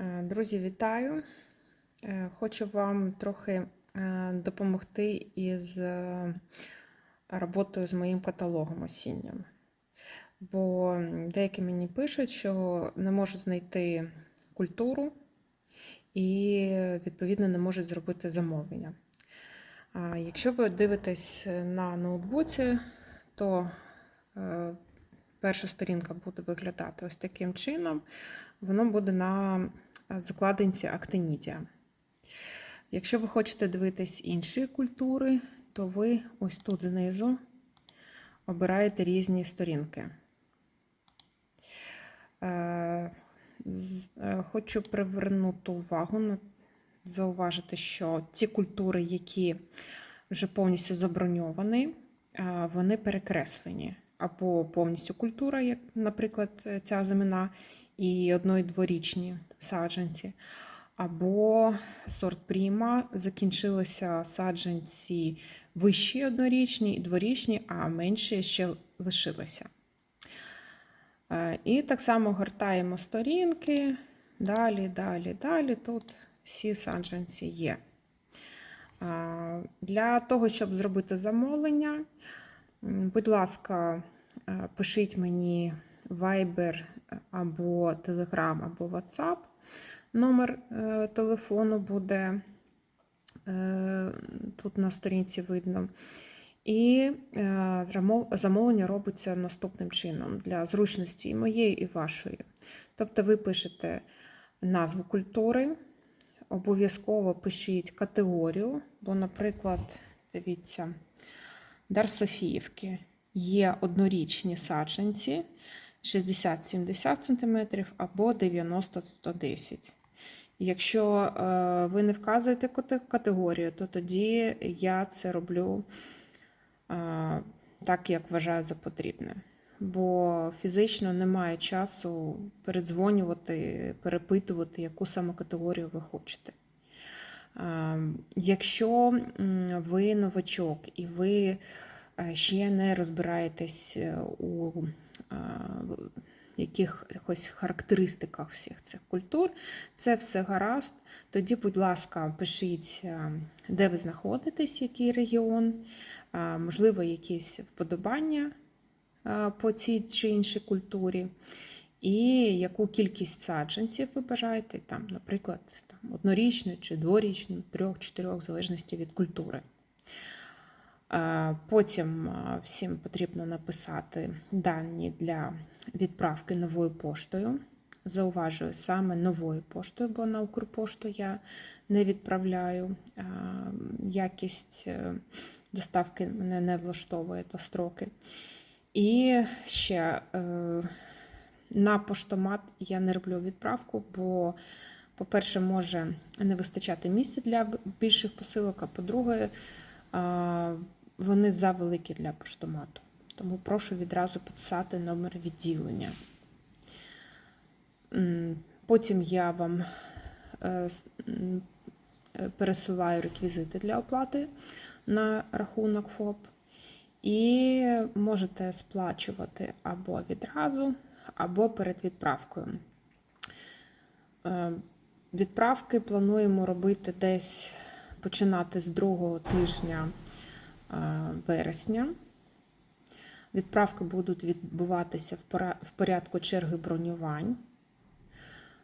Е, Друзі, вітаю! Е, Хочу вам трохи е, допомогти із роботою з моїм каталогом осіннім. Бо деякі мені пишуть, що не можуть знайти культуру і, відповідно, не можуть зробити замовлення. Якщо ви дивитесь на ноутбуці, то перша сторінка буде виглядати ось таким чином. Воно буде на закладинці Актинідія. Якщо ви хочете дивитись інші культури, то ви ось тут знизу обираєте різні сторінки. Е, е, Хочу привернути увагу на зауважити, що ці культури, які вже повністю заброньовані, е, вони перекреслені. Або повністю культура, як, наприклад, ця заміна, і одно-дворічні саджанці. Або сорт пріма закінчилися саджанці вищі однорічні і дворічні, а менші ще лишилися. Е, І так само гортаємо сторінки. Далі, далі, далі. Тут всі саджанці є. Е, Для того, щоб зробити замовлення, будь ласка, е, пишіть мені Viber або Telegram, або WhatsApp. Номер е, телефону буде е, тут на сторінці видно. І е, замовлення робиться наступним чином для зручності і моєї, і вашої. Тобто ви пишете назву культури, обов'язково пишіть категорію, бо, наприклад, дивіться, Дар Софіївки є однорічні саджанці 60-70 см або 90-110 Якщо е, ви не вказуєте категорію, то тоді я це роблю е, так, як вважаю за потрібне. Бо фізично немає часу передзвонювати, перепитувати, яку саме категорію ви хочете. Е, Якщо ви новачок і ви ще не розбираєтесь у якихось характеристиках всіх цих культур, це все гаразд. Тоді, будь ласка, пишіть, е, де ви знаходитесь, який регіон, е, можливо, якісь вподобання е, по цій чи іншій культурі, і яку кількість саджанців ви бажаєте, там, наприклад, там, однорічну чи дворічну, трьох, чотирьох, в залежності від культури. Потім всім потрібно написати дані для відправки новою поштою. Зауважую саме новою поштою, бо на Укрпошту я не відправляю. Якість е, доставки мене не влаштовує та строки. І ще е, на поштомат я не роблю відправку, бо, по-перше, може не вистачати місця для більших посилок, а по-друге, вони завеликі для поштомату. Тому прошу відразу писати номер відділення. Потім я вам е, пересилаю реквізити для оплати на рахунок ФОП. І можете сплачувати або відразу, або перед відправкою. Е, Відправки плануємо робити десь починати з другого тижня е, вересня. Відправки будуть відбуватися в порядку черги бронювань,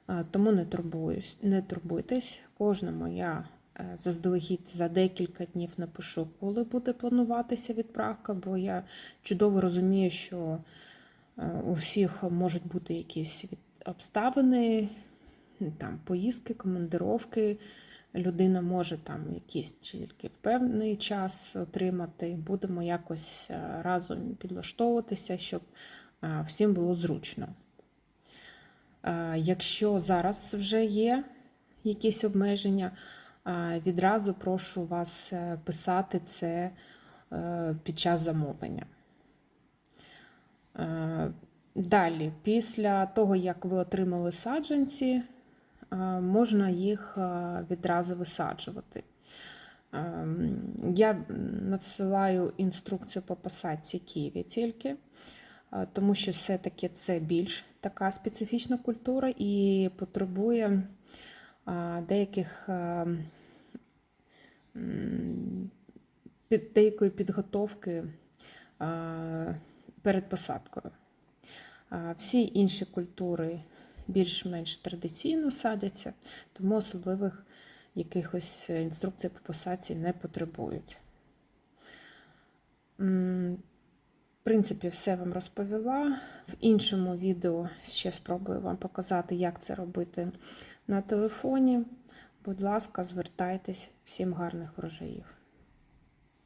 Е, тому не турбуюсь, не турбуйтесь. Кожному я е, заздалегідь за декілька днів напишу, коли буде плануватися відправка, бо я чудово розумію, що е, у всіх можуть бути якісь обставини, там поїздки, командировки. Людина може там якийсь тільки певний час отримати. Будемо якось е, разом підлаштовуватися, щоб е, всім було зручно. Е, Якщо зараз вже є якісь обмеження, відразу прошу вас писати це під час замовлення. Далі, після того, як ви отримали саджанці, можна їх е, відразу висаджувати. Ем, Я надсилаю інструкцію по посадці ківі тільки. е, тому що все-таки це більш така специфічна культура і потребує деяких е, деякої підготовки перед посадкою. Всі інші культури більш-менш традиційно садяться, тому особливих якихось інструкцій по посадці не потребують. В принципі, все вам розповіла. В іншому відео ще спробую вам показати, як це робити на телефоні. Будь ласка, звертайтесь. Всім гарних врожаїв!